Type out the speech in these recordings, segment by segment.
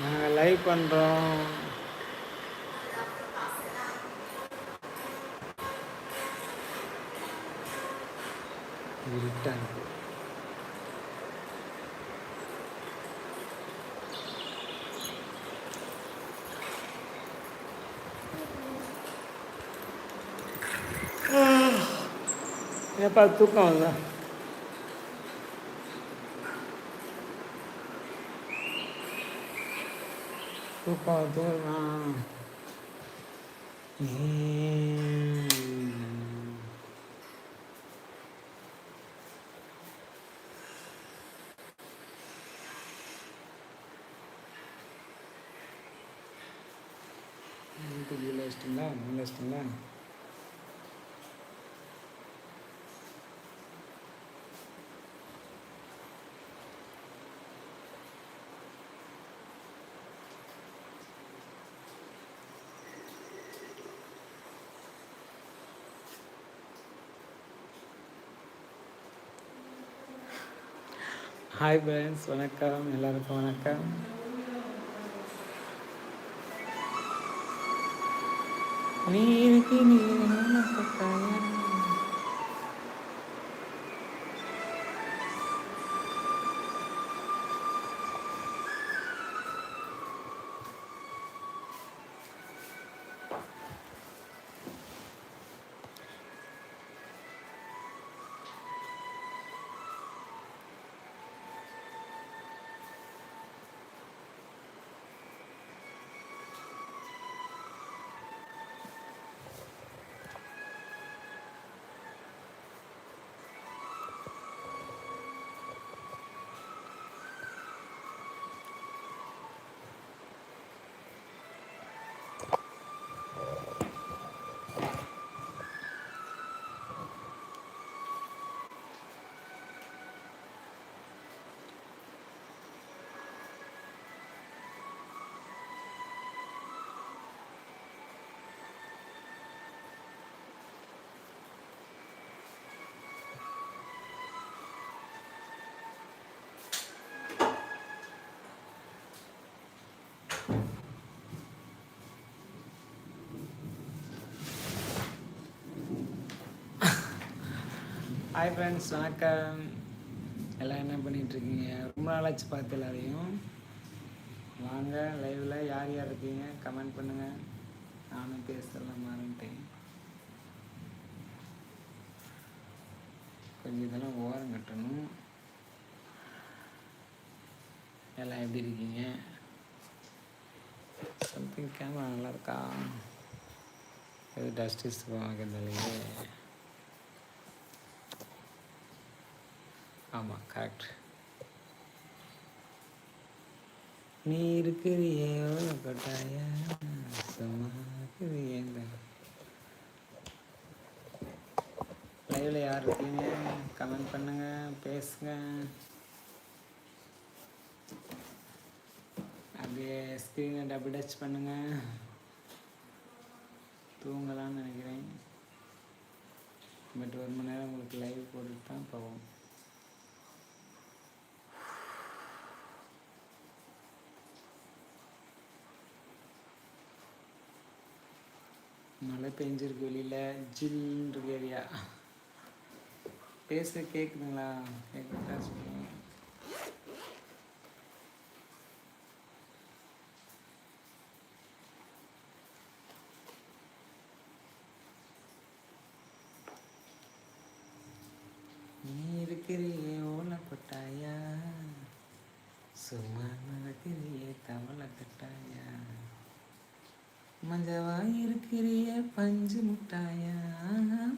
நாங்கள் லைவ் பண்ணுறோம் இருட்டாக ஏப்பா தூக்கம் வருதா தூக்கம் கீழே வச்சிட்டிங்களா ஹாய் ஃப்ரெண்ட்ஸ் வணக்கம் எல்லாருக்கும் வணக்கம். நீ நீரான ஹாய் ஃப்ரெண்ட்ஸ் வணக்கம். எல்லாம் என்ன பண்ணிகிட்ருக்கீங்க ரொம்ப நாளாச்சு பார்த்து எல்லாரையும். வாங்க லைவில் யார் யார் இருக்கீங்க? கமெண்ட் பண்ணுங்கள் நானும் பேசலாம் மாறிட்டேன். கொஞ்சம் இதெல்லாம் ஓரம் கட்டணும். எல்லாம் எப்படி இருக்கீங்க? சம்திங் கேமரா நல்லா இருக்கா? எது டஸ்டிஸ் வாங்கிறதுலையே ஆமாம் கரெக்ட் நீ இருக்கிறியே கட்டாய சும்மா லைவில் யார் இருக்கீங்க? கமெண்ட் பண்ணுங்க பேசுங்க. அப்படியே ஸ்க்ரீனை டபுள் டச் பண்ணுங்க. தூங்கலாம்னு நினைக்கிறேன். பட் ஒரு மணி நேரம் உங்களுக்கு லைவ் போட்டுட்டு தான் போவோம். மழை பெஞ்சிருக்கு வெளியில். ஜில்லுன்னு இருக்கு ஏரியா பேச கேட்குதுங்களா கேட்குறதா சொல்லுங்கள் நீ இருக்கிறியே ஓலப்பட்டாயா சும்மா நடக்கிறியே தவளை கட்டாயா மஞ்சவா பெரிய பஞ்சு முட்டாயா?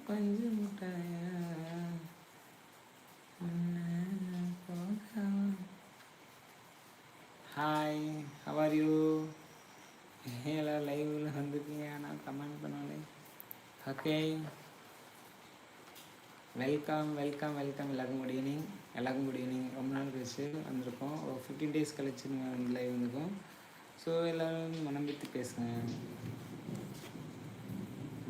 பஞ்சு முட்டாயா? ஹாய் ஹவர் யூ எல்லாம் லைவில் வந்துருக்கீங்க. ஆனால் கமெண்ட் பண்ணாலே ஓகே வெல்கம் வெல்கம் வெல்கம் எல்லாருக்கும் குட் ஈவினிங் எல்லாருக்கும் குட் ஈவினிங் ரொம்ப நாள் கழிச்சு வந்திருக்கோம். ஒரு ஃபிஃப்டீன் டேஸ் கழிச்சு வந்து லைவ் வந்திருக்கோம். ஸோ எல்லோரும் மனம் விட்டு பேசுங்க.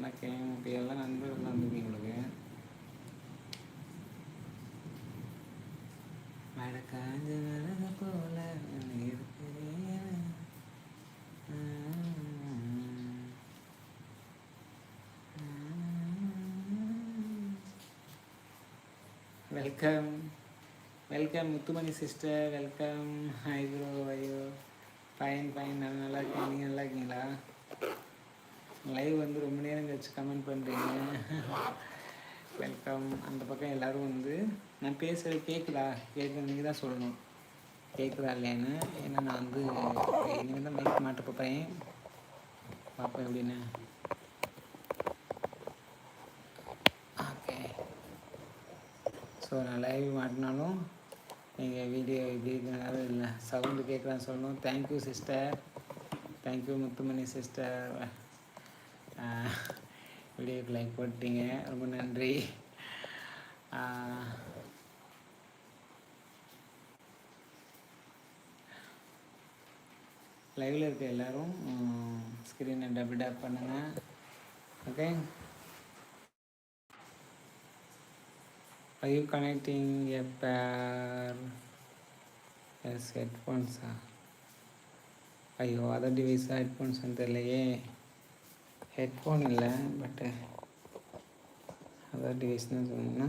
என்ன கேம் எல்லாம் நண்பர்கள் வந்துருக்கு உங்களுக்கு வடக்காஞ்ச விலக போல இருக்கிறேன் welcome welcome Muthumani sister welcome hi bro ஐயோ ஃபைன் ஃபைன் நல்லா இருக்கீங்க நீங்கள் நல்லா இருக்கீங்களா? லைவ் வந்து ரொம்ப நேரம் கழிச்சு கமெண்ட் பண்ணுறீங்க வெல்கம் அந்த பக்கம் எல்லோரும் வந்து நான் பேசுகிற கேட்குதா கேட்க நீங்கள் தான் சொல்லணும். கேட்குதா இல்லையான்னு? ஏன்னா நான் வந்து இனிமேல் தான் மைக் மாட்ட போகிறேன் பார்ப்பேன் எப்படின்னு ஓகே ஸோ நான் லைவ் மாட்டினாலும் நீங்கள் வீடியோ இப்படி இருக்கிறனால இல்லை சவுண்டு கேட்குறான்னு சொல்லணும். Thank you sister thank you Muthumani sister வீடியோக்கு லைக் போட்டீங்க. ரொம்ப நன்றி. லைவில் இருக்க எல்லோரும் ஸ்க்ரீனை டபுள் டேப் பண்ணுங்கள் okay I you connecting a yes ஹெட்ஃபோன்ஸா ஐயோ அதர் டிவைஸாக ஹெட்ஃபோன்ஸ் தெரியலையே. ஹெட்ஃபோன் இல்லை பட்டு அதர் டிவைஸ்னு சொன்னீங்கன்னா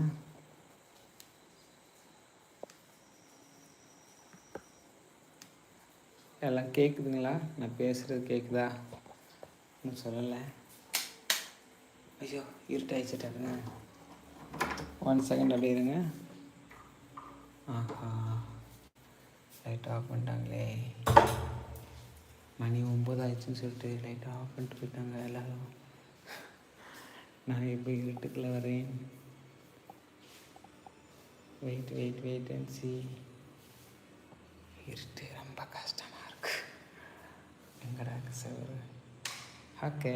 எல்லாம் கேட்குதுங்களா நான் பேசுகிறது கேட்குதா இன்னும் சொல்லலை. ஐயோ இருட்டாயிடுச்சிட்டாருங்க ஒன் செகண்ட் அப்படியே இருங்க. ஆஹா லைட் ஆஃப் பண்ணிட்டாங்களே. மணி ஒம்பது ஆயிடுச்சுன்னு சொல்லிட்டு லைட்டாக ஆஃப் பண்ணிட்டு போயிட்டாங்க எல்லோரும். நான் எப்படி வீட்டுக்குள்ளே வரேன். Wait wait wait and see இருட்டு ரொம்ப கஷ்டமாக இருக்கு. எங்கடா சார் ஓகே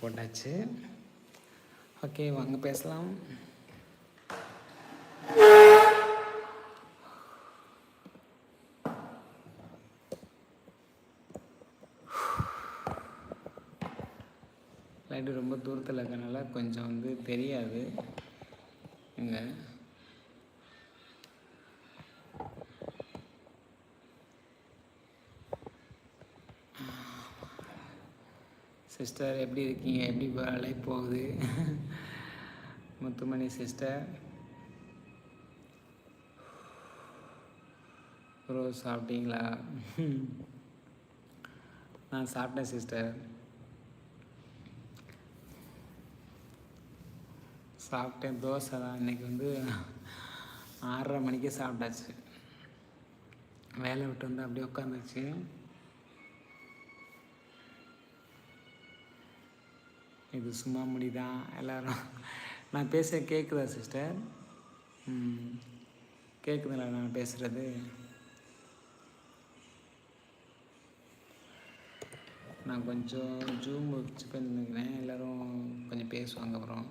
போட்டாச்சு. ஓகே வாங்க பேசலாம். லைட்டு ரொம்ப தூரத்தில் இருக்கனால கொஞ்சம் வந்து தெரியாது. இங்கே. சிஸ்டர் எப்படி இருக்கீங்க? எப்படி வேலை போகுது? முத்துமணி சிஸ்டர். ரோஸ் சாப்பிட்டீங்களா? நான் சாப்பிட்டேன் சிஸ்டர். சாப்பிட்டேன் தோசை தான். இன்றைக்கி வந்து ஆறரை மணிக்கே சாப்பிட்டாச்சு. வேலை விட்டு வந்து அப்படியே உட்காந்துச்சு இது சும்மா முடிதான் எல்லோரும். நான் பேச கேட்குதா சிஸ்டர் கேட்குதுங்களா நான் பேசுகிறது நான் கொஞ்சம் ஜூம் வச்சு பண்ணிக்கிறேன் எல்லோரும் கொஞ்சம் பேசுவாங்க அப்புறம்.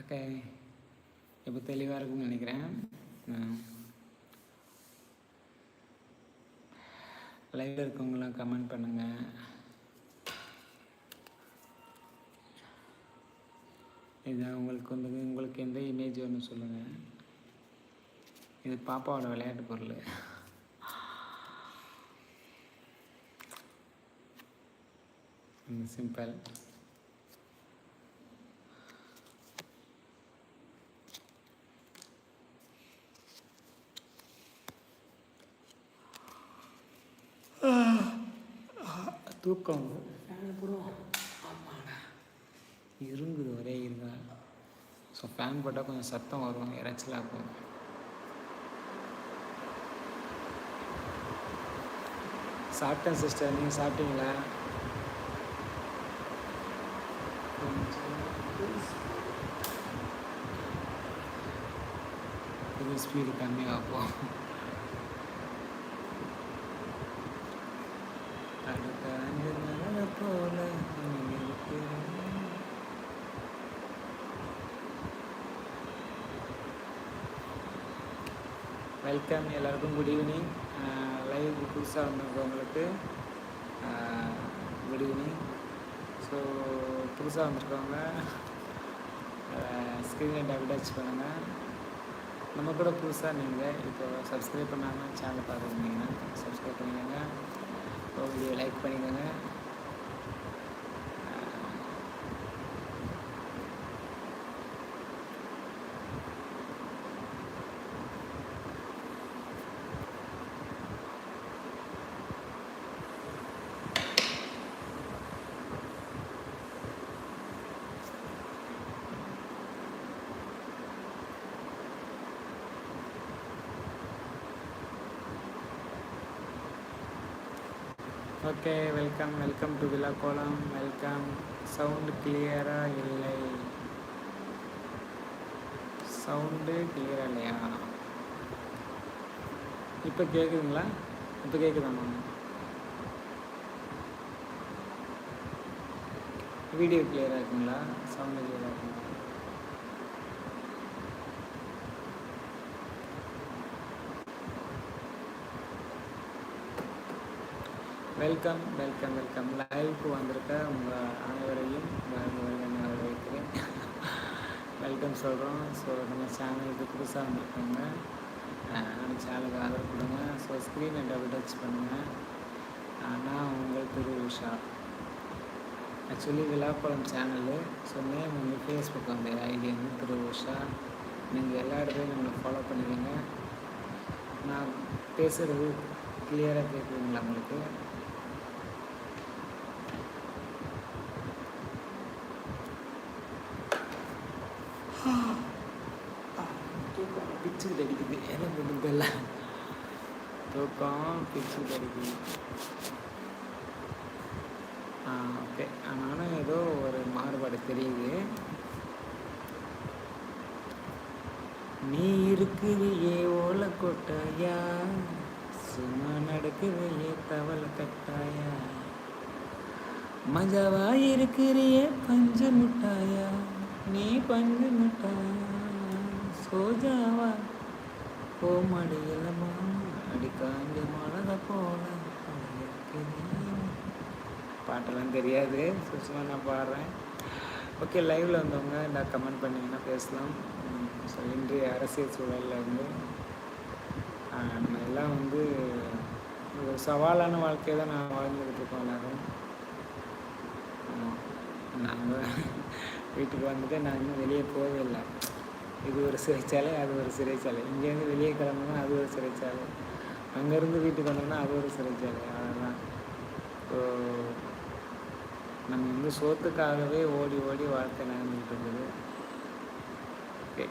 ஓகே இப்போ தெளிவாக இருக்கும்னு நினைக்கிறேன். லைவில் இருக்கவங்களாம் கமெண்ட் பண்ணுங்கள் இதுதான் உங்களுக்கு வந்து உங்களுக்கு எந்த இமேஜ் வேணும் சொல்லுங்கள் இது பாப்பாவோட விளையாட்டு பொருள். சிம்பிள் தூக்கம். இருங்குது ஒரே இருங்க. ஸோ ஃபேன் போட்டால் கொஞ்சம் சத்தம் வரும் இறைச்சலாக போகும் சாப்பிட்டேன் சிஸ்டர் நீங்கள் சாப்பிட்டீங்களா? கொஞ்சம் ஸ்பீடு கம்மியாக போகும் அஞ்சு போல வெல்கம் எல்லாருக்கும் குட் ஈவினிங் லைவ் புதுசாக வந்திருக்கவங்களுக்கு குட் ஈவினிங் ஸோ புதுசாக வந்திருக்கவங்க ஸ்க்ரீனை டபுள் டச் பண்ணுங்கள் நம்ம கூட புதுசாக நீங்கள் இப்போ சப்ஸ்கிரைப் பண்ணாமல் சேனல் பார்த்துருந்தீங்கன்னா சப்ஸ்கிரைப் பண்ணிக்கோங்க. வீடியோ லைக் பண்ணிக்கோங்க. Okay welcome welcome to kolam. Welcome. Sound கிளியராக இல்லை? சவுண்டு கிளியராக இல்லையா? இப்போ கேட்குதுங்களா இப்போ கேட்குதாம்மா வீடியோ கிளியராக இருக்குங்களா? சவுண்டு கிளியராக இருக்குங்களா? வெல்கம் வெல்கம் வெல்கம் லைவுக்கு வந்திருக்க உங்கள் அனைவரையும் வரவேற்கிறேன். வெல்கம் சொல்கிறோம் ஸோ நம்ம சேனலுக்கு புதுசாக வந்திருக்கோங்க. நம்ம சேனலுக்கு ஆதரவு கொடுங்க. ஸோ ஸ்க்ரீனை டபுள் டச் பண்ணுங்கள் ஆனால் உங்கள் Thiru Usha. Actually Vizhakkulam channel so name வந்து ஃபேஸ்புக் வந்து ஐடி வந்து திரு உஷா. நீங்கள் எல்லா இடத்துலையும் நம்மளை ஃபாலோ பண்ணிக்கோங்க நான் பேசுகிறது கிளியராக கேட்குதுங்களா உங்களுக்கு தூக்கம் பிச்சுக்கிட்டு அடிக்குது என்ன பண்ணுறது எல்லாம் தூக்கம் பிச்சுக்கிட்டு அடிக்குது ஆ ஓகே ஆனாலும் ஏதோ ஒரு மாறுபாடு தெரியுது. நீ இருக்குதையே ஓலை கொட்டாயா சும்மா நடக்குதையே தவளை கட்டாயா மஜாவா இருக்கிறியே பஞ்சு முட்டாயா? நீ பஞ்சு முட்டாயா? சோஜாவா? போமாடி மடியலமா அடிக்காண்டி மழை போல பாட்டெல்லாம் தெரியாது. சும்மா நான் பாடுறேன். ஓகே லைவில் வந்தவங்க நான் கமெண்ட் பண்ணிங்கன்னா பேசலாம். ஸோ இன்றைய அரசியல் சூழலில் வந்து நம்ம எல்லாம் வந்து ஒரு சவாலான வாழ்க்கையை தான் நான் வாழ்ந்துக்கிட்டு இருக்கோம் எல்லோரும். நாங்கள் வீட்டுக்கு வந்துட்டு நான் இன்னும் வெளியே போகவே இல்லை. இது ஒரு சிறைச்சாலை அது ஒரு சிறைச்சாலை. இங்கேருந்து வெளியே கிளம்புனா அது ஒரு சிறைச்சாலை. அங்கேருந்து வீட்டுக்கு வந்தோம்னா அது ஒரு சிறைச்சாலை. அதெல்லாம் ஸோ நம்ம வந்து சோத்துக்காகவே ஓடி ஓடி வாழ்க்கை நடந்துகிட்டு இருக்குது ஓகே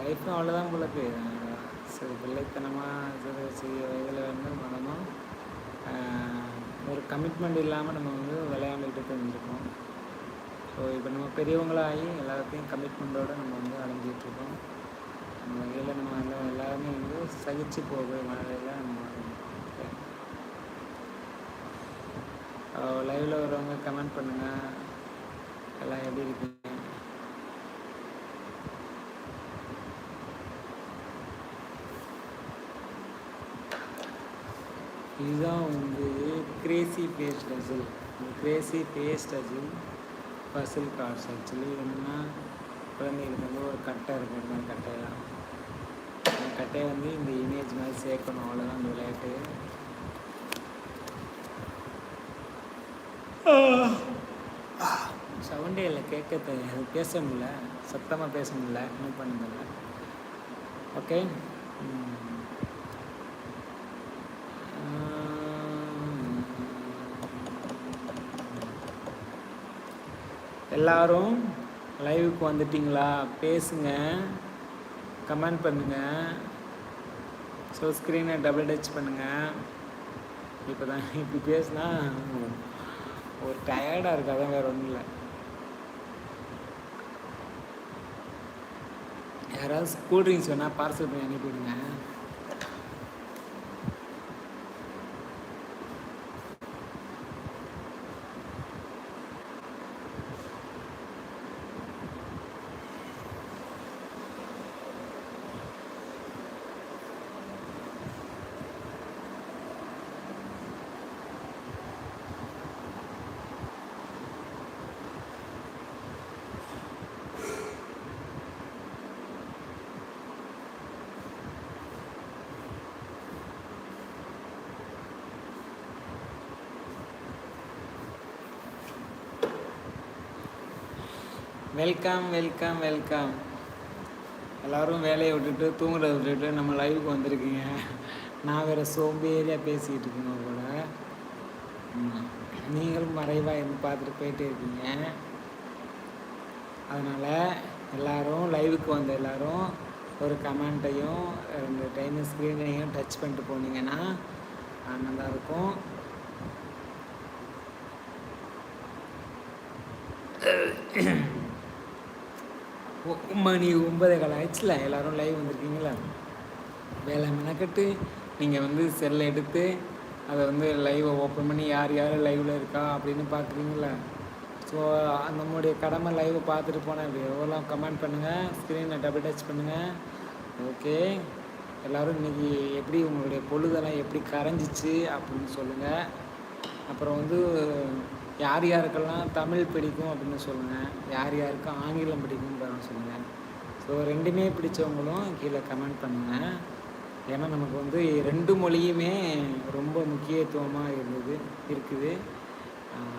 லைஃப்பும் அவ்வளோதான் பிள்ளைக்கு சிறு பிள்ளைத்தனமாக சிறு சிறிய வயதில் வந்து மனமும் ஒரு கமிட்மெண்ட் இல்லாமல் நம்ம வந்து விளையாண்டுக்கிட்டு தெரிஞ்சிருக்கோம் ஸோ இப்போ நம்ம பெரியவங்களாகி எல்லாத்தையும் கமிட்மெண்ட்டோடு நம்ம வந்து அடைஞ்சிகிட்ருக்கோம். நம்ம வகையில் நம்ம வந்து எல்லாருமே வந்து சகிச்சு போகிற மனதில் நம்ம லைவில் வரவங்க கமெண்ட் பண்ணுங்கள் எல்லாம் எப்படி இருக்கீங்க இதுதான் வந்து crazy face dazzle crazy face dazzle puzzle cards actually என்னென்னா குழந்தைகளுக்கு வந்து ஒரு கட்டை இருக்கும் இந்த கட்டையெல்லாம். அந்த கட்டையை வந்து இந்த இமேஜ் மாதிரி சேர்க்கணும். அவ்வளோதான் அந்த விளையாட்டு. சவுண்டே இல்லை கேட்க பேச முடியல. சத்தமாக பேச முடியல. என்ன பண்ண முடியல ஓகே. எல்லாரும் லைவுக்கு வந்துட்டிங்களா? பேசுங்க. கமெண்ட் பண்ணுங்கள் ஸோ ஸ்க்ரீனை டபுள் டச் பண்ணுங்கள் இப்போ தான் இப்படி பேசுனா ஒரு டயர்டாக இருக்குது அதான் வேறு ஒன்றும் இல்லை யாராவது கூல்ட்ரிங்க்ஸ் வேணால் பார்சல் பண்ணி அனுப்பிவிடுங்க. வெல்கம் வெல்கம் வெல்கம் எல்லோரும் வேலையை விட்டுட்டு தூங்குறத விட்டுட்டு நம்ம லைவுக்கு வந்திருக்கீங்க. நான் வேறு சோம்பேறியாக பேசிக்கிட்டு இருக்கணும் கூட. ஆமாம் நீங்களும் மறைவாக இருந்து பார்த்துட்டு போயிட்டே இருக்கீங்க. அதனால் எல்லோரும் லைவுக்கு வந்த எல்லோரும் ஒரு கமெண்ட்டையும் ரெண்டு டைம் ஸ்க்ரீனையும் டச் பண்ணிட்டு போனீங்கன்னா நல்லா இருக்கும். Yeah. மணி ஒன்பதே கால் ஆயிடுச்சுல எல்லாரும் லைவ் வந்திருக்கீங்களா? வேலை மெனக்கட்டு நீங்கள் வந்து செல்லை எடுத்து அதை வந்து லைவை ஓப்பன் பண்ணி யார் யார் லைவில் இருக்கா அப்படின்னு பார்க்குறீங்களா ஸோ நம்மளுடைய கடமை லைவை பார்த்துட்டு போனேன். இப்படி எவ்வளோ கமெண்ட் பண்ணுங்கள் ஸ்க்ரீனை டபுள் டச் பண்ணுங்கள் ஓகே எல்லோரும் இன்னைக்கு எப்படி உங்களுடைய பொழுதெல்லாம் எப்படி கரைஞ்சிச்சு அப்படின்னு சொல்லுங்கள் அப்புறம் வந்து யார் யாருக்கெல்லாம் தமிழ் பிடிக்கும் அப்படின்னு சொல்லுங்கள் யார் யாருக்கு ஆங்கிலம் பிடிக்கும்னு சொல்லுங்கள் ஸோ ரெண்டுமே பிடிச்சவங்களும் கீழே கமெண்ட் பண்ணுங்கள் ஏன்னா நமக்கு வந்து ரெண்டு மொழியுமே ரொம்ப முக்கியத்துவமாக இருந்தது இருக்குது.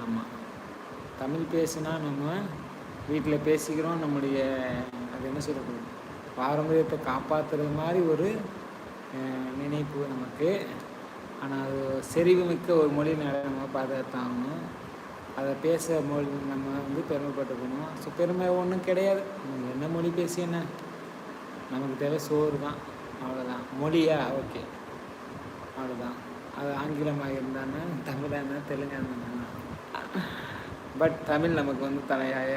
ஆமாம் தமிழ் பேசுனா நம்ம வீட்டில் பேசிக்கிறோம் நம்முடைய அது என்ன சொல்கிறது பாரம்பரியத்தை காப்பாற்றுறது மாதிரி ஒரு நினைப்பு நமக்கு. ஆனால் அது செறிவு மிக்க ஒரு மொழி நம்ம பாதுகாத்தாகணும். அதை பேச மொழி நம்ம வந்து பெருமைப்பட்டுக்கணும். ஸோ பெருமை ஒன்றும் கிடையாது. நம்ம என்ன மொழி பேசி என்ன? நமக்கு தேவை சோறு தான். அவ்வளோதான் மொழியா? ஓகே. அவ்வளோதான் அது ஆங்கிலமாக இருந்தானே தமிழாக இருந்தால் தெலுங்காக பட் தமிழ் நமக்கு வந்து தலையாய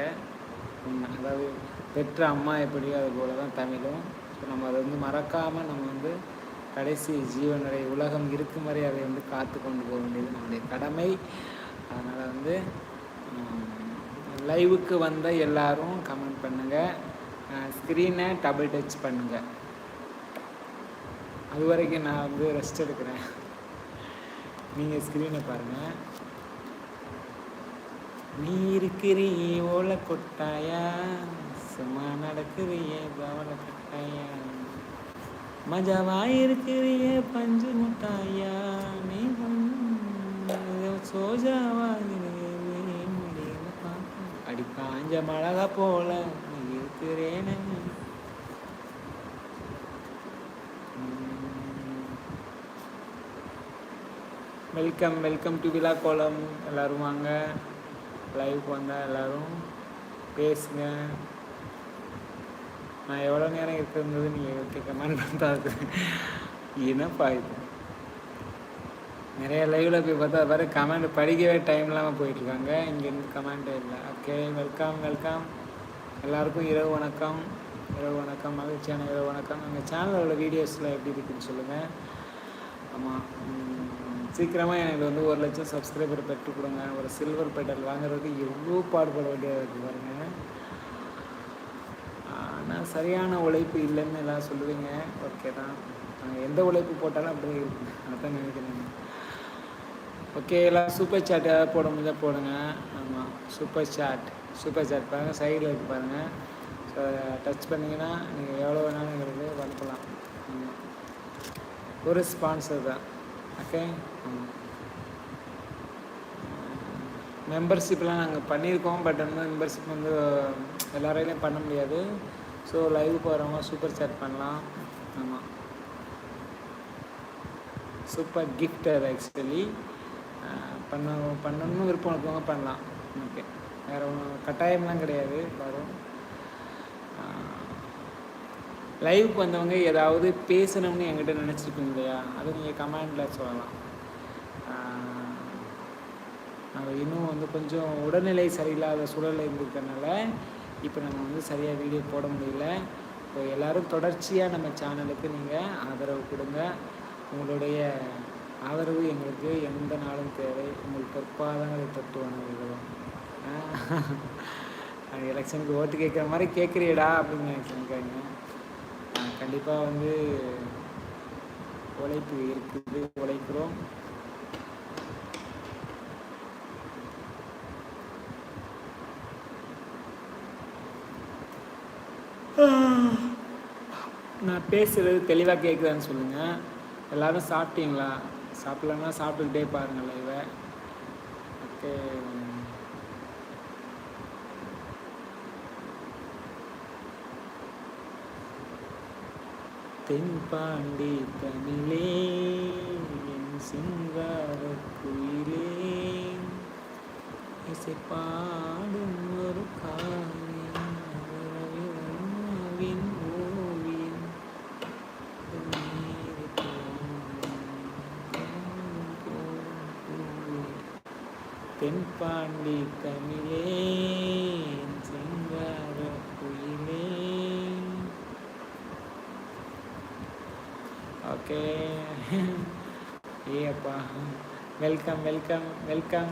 உண்மை அதாவது பெற்ற அம்மா எப்படியோ அது போல தான் தமிழும். ஸோ நம்ம அதை வந்து மறக்காமல் நம்ம வந்து கடைசி ஜீவன் உலகம் இருக்கும் வரை அதை வந்து காத்து கொண்டு போக வேண்டியது நம்முடைய கடமை. அதனால் வந்து லைவுக்கு வந்த எல்லாரும் கமெண்ட் பண்ணுங்கள் ஸ்க்ரீனை டபுள் டச் பண்ணுங்கள் அது வரைக்கும் நான் வந்து ரெஸ்ட் எடுக்கிறேன். நீங்கள் ஸ்க்ரீனை பாருங்கள் நீ இருக்கிறீ ஓல கொட்டாயா? சும்மா நடக்கிறியே பவள கொட்டாயா? மஜாவா இருக்கிறியே பஞ்சு முட்டாயா? நீ கொஞ்சம் அடி காஞ்ச மிளகா போல நீ இருக்கிறேன்னு வெல்கம் வெல்கம் டு விழா கோலம் எல்லோரும் வாங்க லைவுக்கு வந்தால் எல்லோரும் பேசுங்க நான் எவ்வளோ நேரம் இருக்கிறது நீங்கள் கமெண்ட் பண்ணுறது என்னப்பா இது நிறைய லைவில் போய் பார்த்தா அது பாரு கமெண்ட் படிக்கவே டைம் இல்லாமல் போயிட்டுருக்காங்க. இங்கேருந்து கமெண்டே இல்லை. ஓகே வெல்கம் வெல்கம் எல்லாருக்கும் இரவு வணக்கம். இரவு வணக்கம் மகிழ்ச்சியான இரவு வணக்கம். எங்கள் சேனலோட வீடியோஸில் எப்படி இருக்குன்னு சொல்லுங்கள் ஆமாம் சீக்கிரமாக எனக்கு வந்து ஒரு லட்சம் சப்ஸ்கிரைபர் பெற்று கொடுங்க. ஒரு சில்வர் பெட்டல் வாங்குறதுக்கு எவ்வளோ பாடுபட வேண்டியதாக இருக்குது பாருங்கள் ஆனால் சரியான உழைப்பு இல்லைன்னு எல்லாம் சொல்லுவீங்க. ஓகே தான். எந்த உழைப்பு போட்டாலும் அப்படி இருக்கும். அதான் நினைக்கிறேன். ஓகே எல்லாம் சூப்பர் சாட் ஏதாவது போட முடிஞ்சால் போடுங்க. ஆமாம் சூப்பர் சாட் சூப்பர் சாட் பாருங்கள் சைடில் இருக்கு பாருங்கள் ஸோ டச் பண்ணிங்கன்னா நீங்கள் எவ்வளோ வேணாலும் எங்களுக்கு வளர்க்கலாம். ஆமாம் ஒரு ஸ்பான்சர் தான். ஓகே மெம்பர்ஷிப்லாம் நாங்கள் பண்ணியிருக்கோம் பட் வந்து மெம்பர்ஷிப் வந்து எல்லாரையிலையும் பண்ண முடியாது. ஸோ லைவ் போகிறவங்க சூப்பர் சேட் பண்ணலாம். ஆமாம் சூப்பர் கிஃப்ட் அது ஆக்சுவலி பண்ண பண்ணணும்னு விருப்பம் இருக்கவங்க பண்ணலாம். ஓகே. வேறு ஒன்றும் கட்டாயம்லாம் கிடையாது. வரும். லைவுக்கு வந்தவங்க ஏதாவது பேசணும்னு என்கிட்ட நினச்சிருக்கீங்க இல்லையா? அது நீங்கள் கமெண்டில் சொல்லலாம். நாங்கள் இன்னும் வந்து கொஞ்சம் உடல்நிலை சரியில்லாத சூழலில் இருந்திருக்கனால இப்போ நம்ம வந்து சரியாக வீடியோ போட முடியல. இப்போ எல்லோரும் தொடர்ச்சியாக நம்ம சேனலுக்கு நீங்கள் ஆதரவு கொடுங்க. உங்களுடைய ஆதரவு எங்களுக்கு எந்த நாளும் தேவை. உங்கள் பொற்பாதங்களை தொட்டு வணங்குகிறோம் எலெக்ஷனுக்கு ஓட்டு கேட்குற மாதிரி கேட்குறியடா அப்படின்னு நினைக்கிறேங்க கண்டிப்பாக வந்து உழைப்பு இருக்குது. உழைக்கிறோம். நான் பேசுகிறது தெளிவாக கேட்குதான்னு சொல்லுங்கள் எல்லோரும் சாப்பிட்டீங்களா? சாப்பிட்லன்னா சாப்பிட்டுக்கிட்டே பாருங்கள் லைவை ஓகே. தென்பாண்டி தனிலே என் சிங்கார குயிலே இசை பாடும் ஒரு காவின் தென்பாண்டி தமிழே என் குயிலே ஓகே ஏப்பா வெல்கம் வெல்கம் வெல்கம்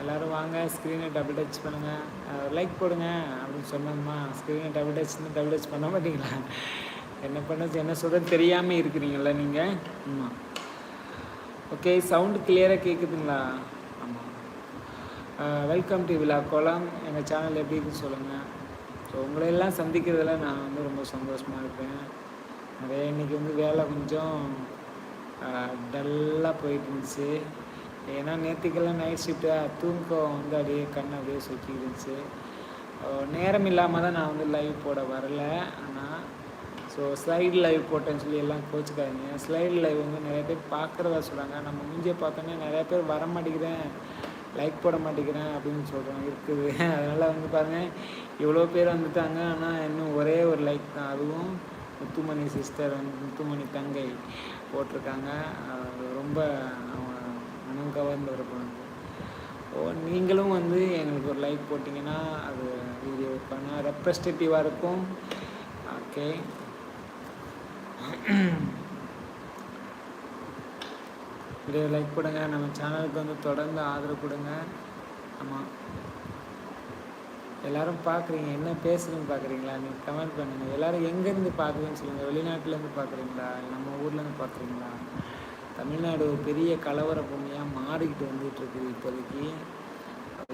எல்லோரும் வாங்க ஸ்க்ரீனை டபுள் டச் பண்ணுங்கள் லைக் போடுங்க அப்படின்னு சொன்னோம்மா. ஸ்க்ரீனை டபுள் டச்னு டபுள் டச் பண்ண மாட்டீங்களா? என்ன பண்ண என்ன சொல்கிறது தெரியாமல் இருக்கிறீங்களா நீங்கள் ஆமாம் ஓகே சவுண்டு கிளியராக கேட்குதுங்களா வெல்கம் டு விழா கோலம். எங்கள் சேனல் எப்படி இருக்குன்னு சொல்லுங்கள் ஸோ உங்களையெல்லாம் சந்திக்கிறதுல நான் வந்து ரொம்ப சந்தோஷமாக இருப்பேன். நிறைய இன்றைக்கி வந்து வேலை கொஞ்சம் டல்லாக போயிட்டு இருந்துச்சு. ஏன்னா நேற்றுக்கெல்லாம் நைட் ஷிஃப்ட்டாக தூக்கம் வந்து அப்படியே கண் அப்படியே சுற்றி இருந்துச்சு. நேரம் இல்லாமல் தான் நான் வந்து லைவ் போட வரல. ஆனால் ஸோ ஸ்லைடு லைவ் போட்டேன்னு சொல்லி எல்லாம் கோச்சுக்காதீங்க. ஸ்லைடு லைவ் வந்து நிறைய பேர் பார்க்குறதா சொல்கிறாங்க நம்ம மூஞ்சியை பார்த்தோன்னே நிறைய பேர் வர மாட்டேங்கிறேன் லைக் போட மாட்டேங்கிறேன் அப்படின்னு சொல்கிறோம் இருக்குது. அதனால் வந்து பாருங்கள் இவ்வளோ பேர் வந்துட்டாங்க ஆனால் இன்னும் ஒரே ஒரு லைக் தான். அதுவும் முத்துமணி சிஸ்டர் வந்து முத்துமணி தங்கை போட்டிருக்காங்க. ரொம்ப மனம் கவர்ந்த ஒரு பொண்ணு ஓ நீங்களும் வந்து எங்களுக்கு ஒரு லைக் போட்டிங்கன்னா அது வீடியோக்கான ரெப்ரஸன்டேட்டிவாக இருக்கும். ஓகே வீடியோ லைக் கொடுங்க. நம்ம சேனலுக்கு வந்து தொடர்ந்து ஆதரவு கொடுங்க. ஆமாம் எல்லோரும் பார்க்குறீங்க. என்ன பேசுகிறேன்னு பார்க்குறீங்களா? நீங்கள் கமெண்ட் பண்ணுங்கள் எல்லோரும் எங்கேருந்து பார்க்குறீங்கன்னு சொல்லுங்கள் வெளிநாட்டிலேருந்து பார்க்குறீங்களா? நம்ம ஊர்லேருந்து பார்க்குறீங்களா? தமிழ்நாடு ஒரு பெரிய கலவர பூமியாக மாறிக்கிட்டு வந்துகிட்ருக்குது இப்போதைக்கு.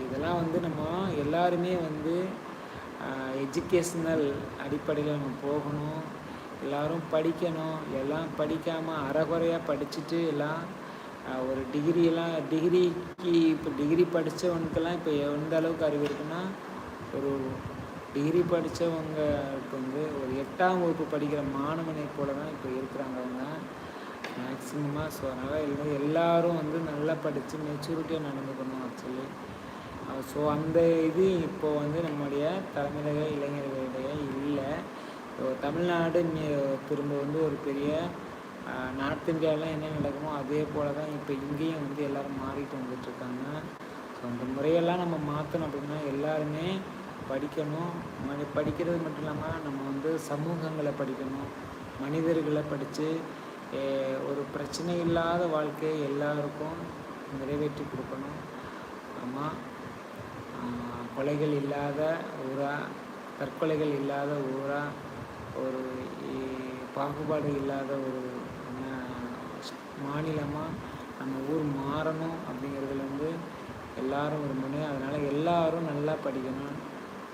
இதெல்லாம் வந்து நம்ம எல்லாருமே வந்து எஜுகேஷ்னல் அடிப்படையில் நம்ம போகணும். எல்லோரும் படிக்கணும். எல்லாம் படிக்காமல் அறகுறையாக படிச்சுட்டு எல்லாம் ஒரு டிகிரியெல்லாம் டிகிரிக்கு இப்போ டிகிரி படித்தவனுக்கெல்லாம் இப்போ எந்த அளவுக்கு அறிவு இருக்குன்னா ஒரு டிகிரி படித்தவங்களுக்கு வந்து ஒரு எட்டாம் வகுப்பு படிக்கிற மாணவனை போல தான் இப்போ இருக்கிறாங்க அவங்க. மேக்சிமமாக ஸோ அதனால் இல்லை எல்லோரும் வந்து நல்லா படித்து மெச்சூரிட்டியாக நடந்துக்கணும் ஆக்சுவலி ஸோ அந்த இது இப்போது வந்து நம்முடைய தலைமுறை இளைஞர்களிடையே இல்லை. ஸோ தமிழ்நாடு திரும்ப வந்து ஒரு பெரிய நார்த் இந்தியாவிலாம் என்ன நடக்குமோ அதே போல் தான் இப்போ இங்கேயும் வந்து எல்லோரும் மாறிட்டு வந்துட்டுருக்காங்க. ஸோ அந்த முறையெல்லாம் நம்ம மாற்றணும் அப்படின்னா எல்லாருமே படிக்கணும். மனி படிக்கிறது மட்டும் இல்லாமல் நம்ம வந்து சமூகங்களை படிக்கணும். மனிதர்களை படித்து ஒரு பிரச்சனை இல்லாத வாழ்க்கையை எல்லாருக்கும் நிறைவேற்றி கொடுக்கணும். ஆமாம் கொலைகள் இல்லாத ஊராக தற்கொலைகள் இல்லாத ஊராக ஒரு பாகுபாடு இல்லாத ஒரு மாநிலமாக நம்ம ஊர் மாறணும் அப்படிங்கிறதுல வந்து எல்லாரும் விரும்பணும் அதனால் எல்லாரும் நல்லா படிக்கணும்.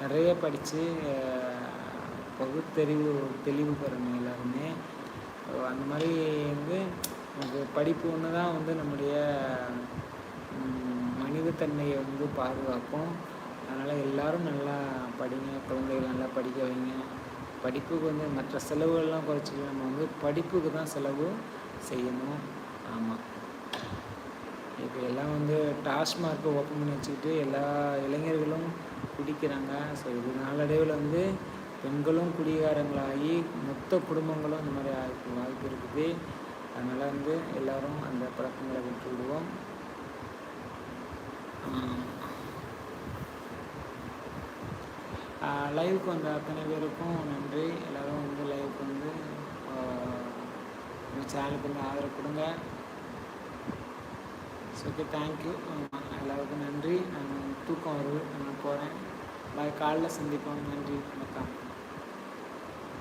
நிறைய படித்து பகுத்தறிவு தெளிவு பெறணும் எல்லாருமே. அந்த மாதிரி வந்து நமக்கு படிப்பு ஒன்று தான் வந்து நம்முடைய மனிதத்தன்மையை வந்து பாதுகாக்கும். அதனால் எல்லோரும் நல்லா படிங்க. குழந்தைகள் நல்லா படிக்க வைங்க. படிப்புக்கு வந்து மற்ற செலவுகள்லாம் குறைச்சிக்க நம்ம வந்து படிப்புக்கு தான் செலவு. செய்யணும் ஆமாம் இப்போ எல்லாம் வந்து டாஸ்மார்க்கை ஓப்பன் பண்ணி வச்சுக்கிட்டு எல்லா இளைஞர்களும் குடிக்கிறாங்க ஸோ இது நாளடைவில் வந்து பெண்களும் குடிகாரங்களாகி மொத்த குடும்பங்களும் இந்த மாதிரி ஆகிருக்கு வாய்ப்பு இருக்குது அதனால் வந்து எல்லோரும் அந்த பழக்கங்களை விட்டுவிடுவோம் லைவுக்கு வந்த அத்தனை பேருக்கும் நன்றி எல்லோரும் வந்து லைவுக்கு வந்து நம்ம சேனலுக்கு வந்து ஆதரவு கொடுங்க. ஓகே தேங்க்யூ எல்லாருக்கும் நன்றி. நான் தூக்கம் வரும் நான் போகிறேன் பாய் காலைல சந்திப்போம். நன்றி. வணக்கம்.